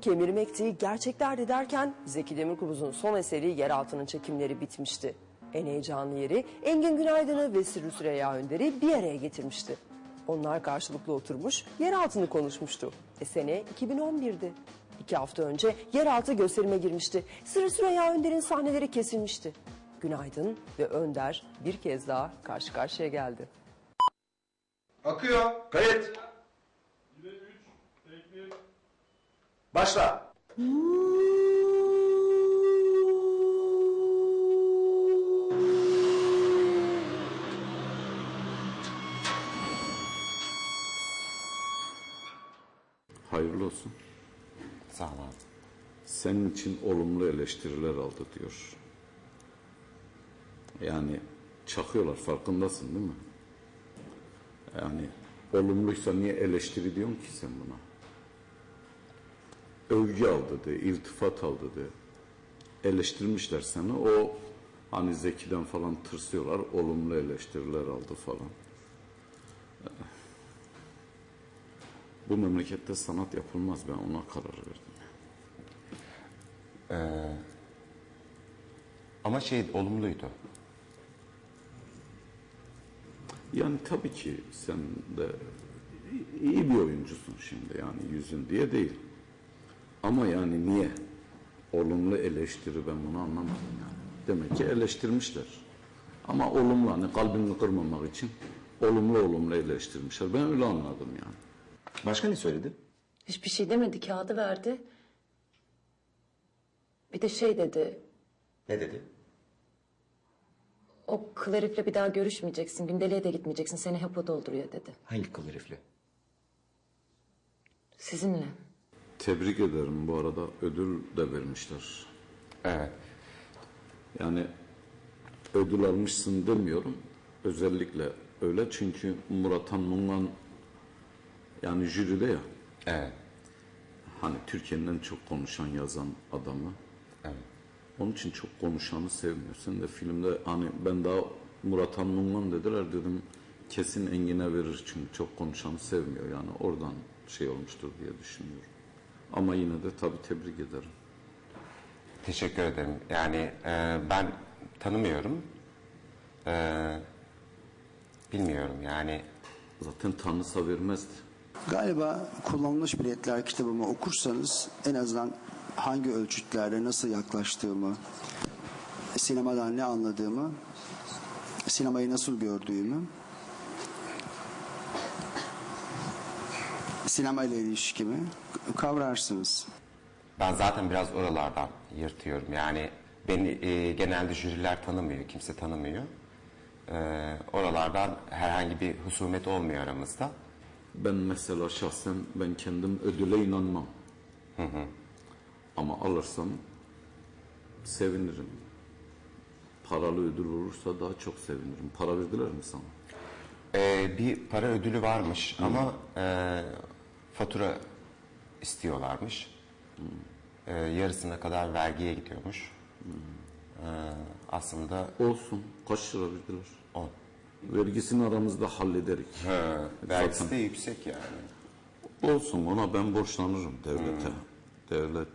Kemirmekti, gerçeklerdi derken Zeki Demirkubuz'un son eseri Yeraltı'nın çekimleri bitmişti. En heyecanlı yeri Engin Günaydın'ı ve Sırrı Süreyya Önder'i bir araya getirmişti. Onlar karşılıklı oturmuş, yeraltını konuşmuştu. E sene 2011'di. İki hafta önce yeraltı gösterime girmişti. Sırrı Süreyya Önder'in sahneleri kesilmişti. Günaydın ve Önder bir kez daha karşı karşıya geldi. Akıyor. Kayıt. Başla. Hayırlı olsun. Sağ ol abi. Senin için olumlu eleştiriler aldı diyor. Yani çakıyorlar farkındasın değil mi? Yani olumluysa niye eleştiri diyorsun ki sen buna? Övgü aldı de, iltifat aldı de. Eleştirmişler seni o hani Zeki'den falan tırsıyorlar olumlu eleştiriler aldı falan. Bu memlekette sanat yapılmaz ben ona karar verdim. Ama şey olumluydu. Yani tabii ki sen de iyi bir oyuncusun şimdi yani yüzün diye değil. Ama yani niye? Olumlu eleştiri ben bunu anlamadım yani. Demek ki eleştirmişler. Ama olumlu hani kalbini kırmamak için olumlu olumlu eleştirmişler. Ben öyle anladım yani. Başka ne söyledi? Hiçbir şey demedi, kağıdı verdi. Bir de şey dedi, Ne dedi? o kıl herifle bir daha görüşmeyeceksin, gündeliğe de gitmeyeceksin, seni hep o dolduruyor dedi. Hangi kıl herifle? Sizinle. Tebrik ederim bu arada ödül de vermişler. Evet. Yani ödül almışsın demiyorum. Özellikle öyle çünkü Murat Han Mungan yani jüride ya. Evet. Hani Türkiye'nin en çok konuşan yazan adamı. Evet. Onun için çok konuşanı sevmiyor. Sen de filmde hani ben daha Murat Han Mungan dediler dedim kesin Engin'e verir çünkü çok konuşanı sevmiyor. Yani oradan şey olmuştur diye düşünüyorum. Ama yine de tabii tebrik ederim. Teşekkür ederim. Yani e, ben tanımıyorum. E, bilmiyorum yani. Zaten tanısa vermezdi. Galiba kullanılmış biletler kitabımı okursanız en azından hangi ölçütlerde nasıl yaklaştığımı, sinemadan ne anladığımı, sinemayı nasıl gördüğümü, sinema ile ilişkimi kavrarsınız. Ben zaten biraz oralardan yırtıyorum. Yani beni e, genelde jüriler tanımıyor, kimse tanımıyor. E, oralardan herhangi bir husumet olmuyor aramızda. Ben mesela şahsen ben kendim ödüle inanmam. Ama alırsam sevinirim. Paralı ödül olursa daha çok sevinirim. Para verdiler mi sana? E, bir para ödülü varmış ama e, fatura istiyorlarmış. E, yarısına kadar vergiye gidiyormuş. E, aslında Olsun. Kaç lira verdiler? on. Vergisini aramızda hallederik. Vergisi Zaten- de yüksek yani. Olsun ona ben borçlanırım devlete. Devlet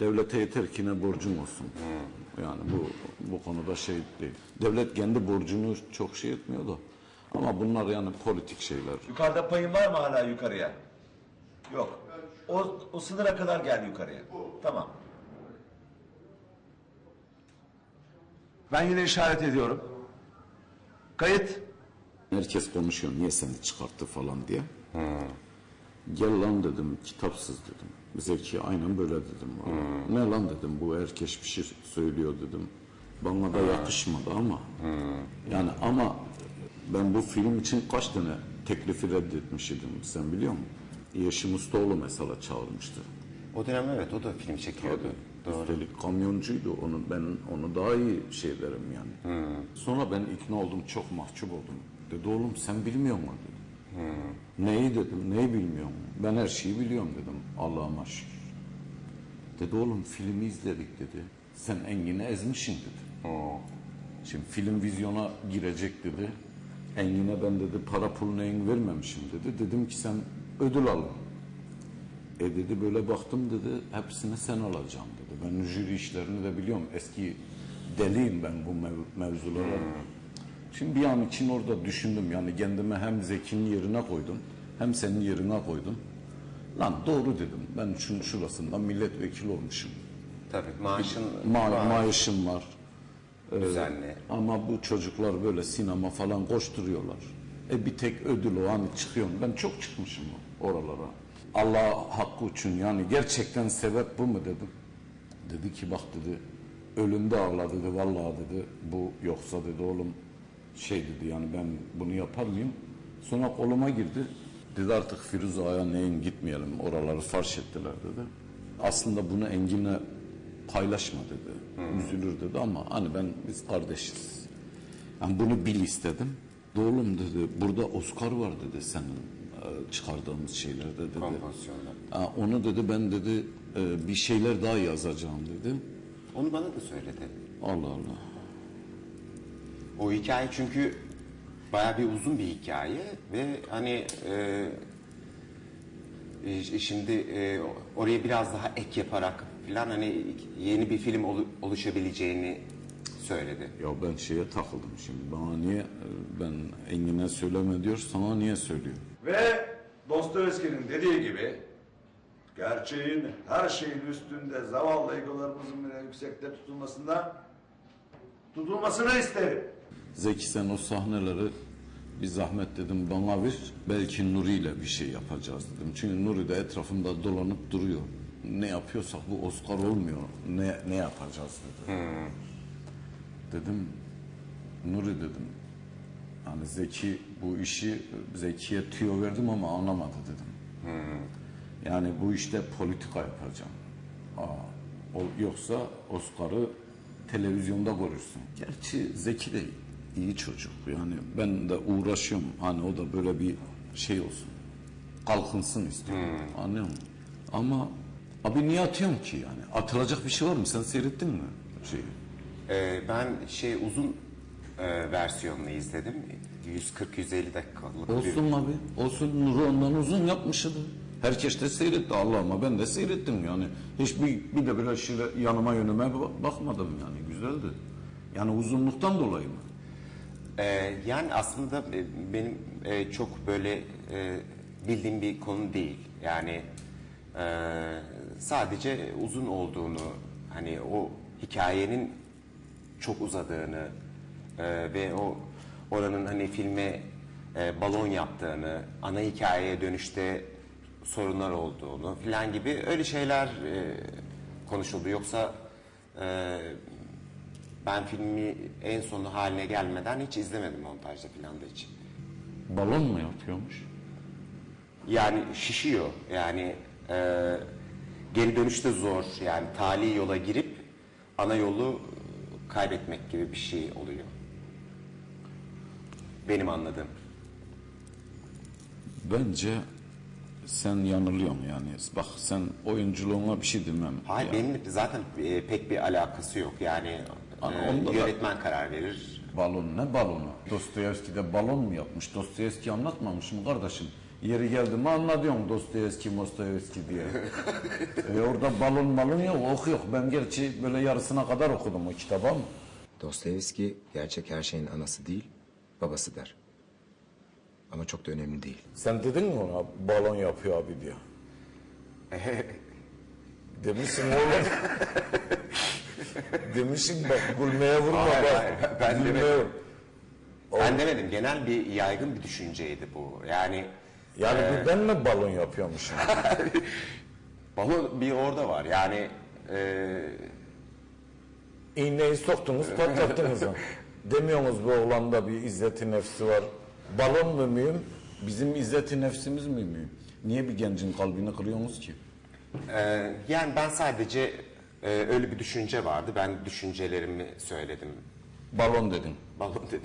devlete yeter ki ne borcum olsun. Yani bu bu konuda şey değil. Devlet kendi borcunu çok şey etmiyor da. Ama bunlar yani politik şeyler. Yukarıda payın var mı hala yukarıya? Yok. O, o sınıra kadar gel yukarıya. Tamam. Ben yine işaret ediyorum. Kayıt. Herkes konuşuyor niye seni çıkarttı falan diye. Gel lan dedim kitapsız dedim. Zeki aynen böyle dedim. Ne lan dedim bu herkes bir şey söylüyor dedim. Bana da yakışmadı ama. Yani ama ben bu film için kaç tane teklifi reddetmiş idim sen biliyor musun? Yeşim Ustaoğlu mesela çağırmıştı. O dönem evet o da film çekiyordu. Doğru. Üstelik kamyoncuydu. Onu ben onu daha iyi şey derim yani. Sonra ben ikna oldum, çok mahcup oldum. Dedi oğlum sen bilmiyor musun dedi. Neyi dedim, neyi bilmiyorum. Ben her şeyi biliyorum dedim. Allah'ıma şükür. Dedi oğlum filmi izledik dedi. Sen Engin'i ezmişsin dedi. Şimdi film vizyona girecek dedi. Engin'e ben dedi para pul neyin vermemişim dedi. Dedim ki sen ödül al. E dedi böyle baktım dedi hepsini sen alacaksın dedi. Ben jüri işlerini de biliyorum. Eski deliyim ben bu mev- mevzulara. Şimdi bir an için orada düşündüm yani kendime hem Zeki'nin yerine koydum hem senin yerine koydum. Lan doğru dedim ben şunun şurasından milletvekili olmuşum. Tabii maaşın Ma var, maaşım var. düzenli. Ama bu çocuklar böyle sinema falan koşturuyorlar. E bir tek ödül o hani çıkıyorum. Ben çok çıkmışım oralara. Allah hakkı için yani gerçekten sebep bu mu dedim. Dedi ki bak dedi ölümde ağla dedi vallahi dedi bu yoksa dedi oğlum şey dedi yani ben bunu yapar mıyım? Sonra koluma girdi. Dedi artık Firuze Ağa'ya neyin gitmeyelim oraları farş ettiler dedi. Aslında bunu Engin'le paylaşma dedi. Üzülür dedi ama hani ben biz kardeşiz. Yani bunu bil istedim. Oğlum dedi burada Oscar var dedi senin e, çıkardığımız şeylerde dedi. Kompozisyonda. Ha, onu dedi ben dedi e, bir şeyler daha yazacağım dedi. Onu bana da söyledi. Allah Allah. O hikaye çünkü bayağı bir uzun bir hikaye ve hani e, e, şimdi e, oraya biraz daha ek yaparak falan hani yeni bir film olu- oluşabileceğini söyledi. Ya ben şeye takıldım şimdi. Bana niye ben Engin'e söyleme diyor sana niye söylüyor? Ve Dostoyevski'nin dediği gibi gerçeğin her şeyin üstünde zavallı egolarımızın bile yüksekte tutulmasında tutulmasını isterim. Zeki sen o sahneleri bir zahmet dedim bana ver. Belki Nuri ile bir şey yapacağız dedim. Çünkü Nuri de etrafımda dolanıp duruyor. Ne yapıyorsak bu Oscar olmuyor. Ne ne yapacağız dedi. Dedim Nuri dedim. Hani Zeki bu işi Zeki'ye tüyo verdim ama anlamadı dedim. Yani bu işte politika yapacağım. Aa, o, yoksa Oscar'ı televizyonda görürsün. Gerçi Zeki de iyi çocuk. Yani ben de uğraşıyorum. Hani o da böyle bir şey olsun. Kalkınsın istiyorum. Anlıyor musun? Ama abi niye atıyorsun ki yani? Atılacak bir şey var mı? Sen seyrettin mi şeyi? E, ben şey uzun e, versiyonunu izledim. 140-150 dakikalık bir Olsun abi. Olsun. Nuri ondan uzun yapmıştı. Herkes de seyretti Allah'ıma. Ben de seyrettim yani. Hiçbir bir de böyle şöyle yanıma yönüme ba- bakmadım yani. Güzeldi. Yani uzunluktan dolayı mı? Ee, yani aslında e, benim e, çok böyle e, bildiğim bir konu değil. Yani e, sadece uzun olduğunu, hani o hikayenin çok uzadığını e, ve o oranın hani filme e, balon yaptığını, ana hikayeye dönüşte sorunlar olduğunu filan gibi öyle şeyler e, konuşuldu. Yoksa e, ben filmi en sonu haline gelmeden hiç izlemedim montajda filan da hiç. Balon mu yapıyormuş? Yani şişiyor. Yani e, geri dönüşte zor. Yani tali yola girip ana yolu kaybetmek gibi bir şey oluyor. Benim anladığım. Bence sen yanılıyorsun yani. Bak sen oyunculuğuna bir şey demem. Hayır Ya. benim zaten e, pek bir alakası yok. Yani Ama e, onda da- yönetmen karar verir. Balon ne balonu? Dostoyevski de balon mu yapmış? Dostoyevski anlatmamış mı kardeşim? Yeri geldi mi anlatıyorum Dostoyevski, Mostoyevski diye. e orada balon balon yok, ok yok. Ben gerçi böyle yarısına kadar okudum o kitabı ama. Dostoyevski gerçek her şeyin anası değil, babası der. Ama çok da önemli değil. Sen dedin mi ona balon yapıyor abi diye? Demişsin oğlum. Demişsin bak gülmeye vurma Hayır, bak. hayır, ben Gülmeye- demedim. Ben demedim. Genel bir yaygın bir düşünceydi bu. Yani Yani bir ben mi balon yapıyormuşum? balon bir orada var. Yani e, İğneyi soktunuz patlattınız onu. Demiyorsunuz bu oğlanda bir izzeti nefsi var. Balon mu mühim? Bizim izzeti nefsimiz mi mühim? Niye bir gencin kalbini kırıyorsunuz ki? e, yani ben sadece e, öyle bir düşünce vardı. Ben düşüncelerimi söyledim. Balon dedin. Balon dedim.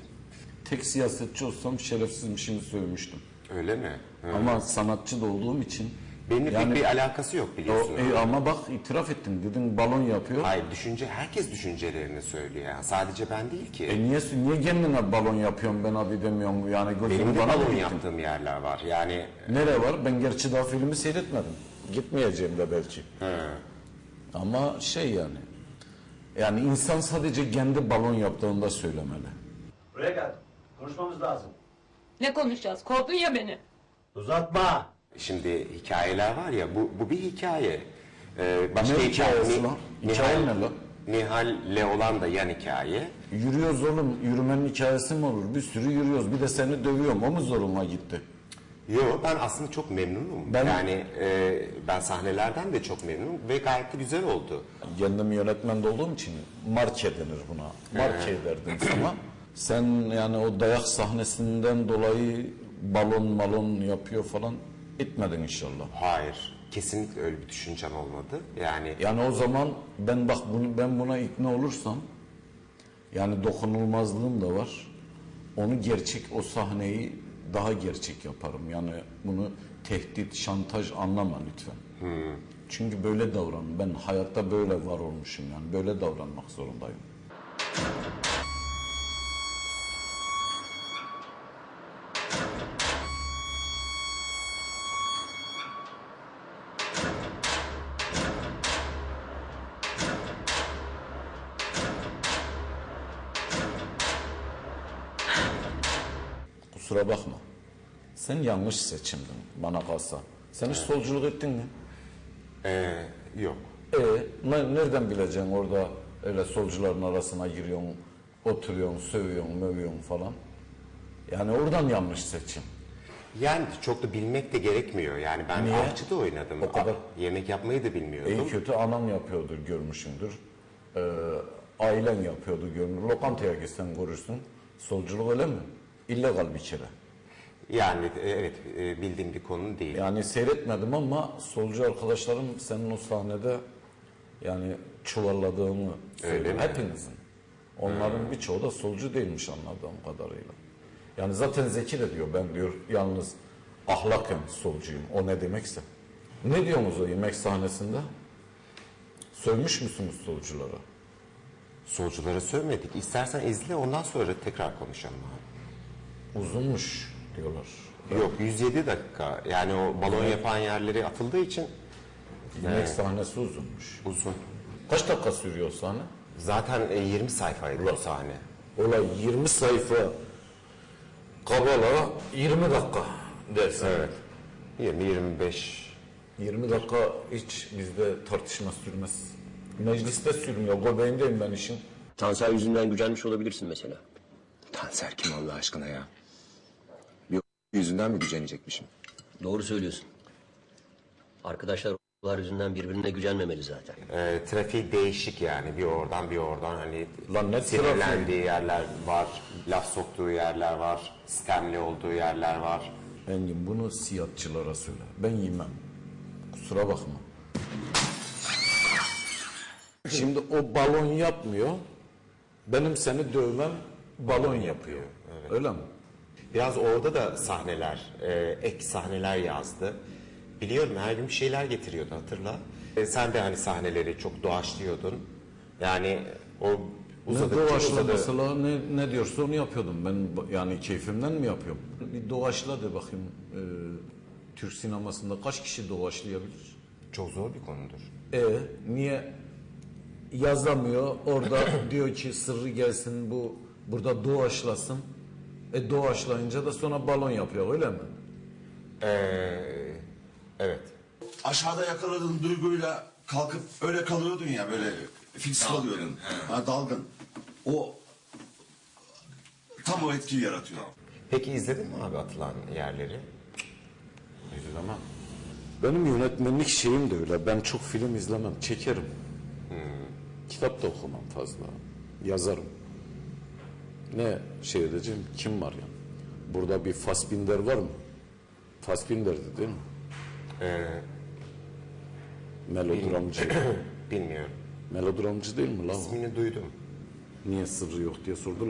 Tek siyasetçi olsam şerefsizmişimi sövmüştüm. Öyle mi? Hı. Ama sanatçı da olduğum için... Benimle yani- pek bir alakası yok biliyorsun. O, e, ama bak itiraf ettin. Dedin balon yapıyor. Hayır düşünce herkes düşüncelerini söylüyor. Yani sadece ben değil ki. E niye, niye kendine balon yapıyorum ben abi demiyorum yani Benim de bana balon yaptığım yerler var. Yani Nere var? Ben gerçi daha filmi seyretmedim. Gitmeyeceğim de belki. Ama şey yani. Yani insan sadece kendi balon yaptığında söylemeli. Buraya gel. Konuşmamız lazım. Ne konuşacağız? Kovdun ya beni. Uzatma. Şimdi hikayeler var ya bu, bu bir hikaye. Ee, başka Ne hikaye, hikayesi lan? Hikaye Nihal, ne lan? Nihal'le olan da yan hikaye. Yürüyoruz oğlum. Yürümenin hikayesi mi olur? Bir sürü yürüyoruz. Bir de seni dövüyorum. O mu zoruma gitti? Yo ben aslında çok memnunum. Ben- Yani e, ben sahnelerden de çok memnunum ve gayet de güzel oldu. Kendim yönetmende olduğum için marke denir buna. Marke ederdim sana. Sen yani o dayak sahnesinden dolayı balon malon yapıyor falan etmedin inşallah. Hayır, kesinlikle öyle bir düşüncem olmadı. Yani Yani o zaman ben bak bunu ben buna ikna olursam yani dokunulmazlığım da var. Onu gerçek o sahneyi daha gerçek yaparım. Yani bunu tehdit, şantaj anlama lütfen. Çünkü böyle davran. Ben hayatta böyle var olmuşum yani. Böyle davranmak zorundayım. Kusura bakma. Sen yanlış seçimdin bana kalsa. Sen hiç solculuk ettin mi? e, yok. E ne- nereden bileceksin orada öyle solcuların arasına giriyorsun, oturuyorsun, sövüyorsun, mövüyorsun falan. Yani oradan yanlış seçim. Yani çok da bilmek de gerekmiyor. Yani ben Niye? avcı da oynadım. O kadar. A- Yemek yapmayı da bilmiyordum. İyi kötü anan yapıyordur görmüşsündür. Ee, ailen yapıyordu görünür. Lokantaya gitsen görürsün. Solculuk öyle mi? İllegal bir kere. Yani e, evet e, bildiğim bir konu değil. Yani seyretmedim ama solcu arkadaşlarım senin o sahnede yani çuvalladığını söylüyor. mi? Hepinizin. Onların birçoğu da solcu değilmiş anladığım kadarıyla. Yani zaten Zeki de diyor ben diyor yalnız ahlaken solcuyum. O ne demekse. Ne diyorsunuz o yemek sahnesinde? Sövmüş müsünüz solculara? Solculara sövmedik. İstersen izle ondan sonra tekrar konuşalım abi. Uzunmuş diyorlar. Yok 107 dakika. Yani o balon yapan yerleri atıldığı için Yemek sahnesi uzunmuş. uzun. Kaç dakika sürüyor sahne? Zaten e, 20 sayfaydı o sahne. Olay 20 sayfa kabala 20 dakika dersin. Evet. 20-25 20 dakika hiç bizde tartışma sürmez. Mecliste sürmüyor. Göbeğindeyim ben işin. Tanser yüzünden gücenmiş olabilirsin mesela. Tanser kim Allah aşkına ya? Yüzünden mi gücenecekmişim? Doğru söylüyorsun. Arkadaşlar o yüzünden birbirine gücenmemeli zaten. e, trafiği değişik yani. Bir oradan bir oradan hani Lan ne sinirlendiği yerler var. Laf soktuğu yerler var. Sistemli olduğu yerler var. Engin bunu siyahçılara söyle. Ben yemem. Kusura bakma. Şimdi o balon yapmıyor. Benim seni dövmem balon yapıyor. Öyle mi? Biraz orada da sahneler, e, ek sahneler yazdı. Biliyorum her gün bir şeyler getiriyordu hatırla. E, sen de hani sahneleri çok doğaçlıyordun. Yani o Ne uzadıkça doğaçla uzadı. mesela ne, ne diyorsa onu yapıyordum. Ben yani keyfimden mi yapıyorum? Bir doğaçla de bakayım. e, Türk sinemasında kaç kişi doğaçlayabilir? Çok zor bir konudur. E niye yazamıyor? Orada diyor ki sırrı gelsin bu burada doğaçlasın. E doğaçlayınca da sonra balon yapıyor öyle mi? Evet. aşağıda yakaladığın duyguyla kalkıp öyle kalıyordun ya böyle fix kalıyordun. Ha, dalgın. O tam o etkiyi yaratıyor. Peki izledin mi abi atılan yerleri? İzlemem. Benim yönetmenlik şeyim de öyle. Ben çok film izlemem. Çekerim. Kitap da okumam fazla. Yazarım. Ne şey edeceğim? Kim var yani? Burada bir Fassbinder var mı? Fassbinder'di değil mi? Melodramcı. Bilmiyorum. Melodramcı değil mi la o? İsmini duydum. Niye sırrı yok diye sordular.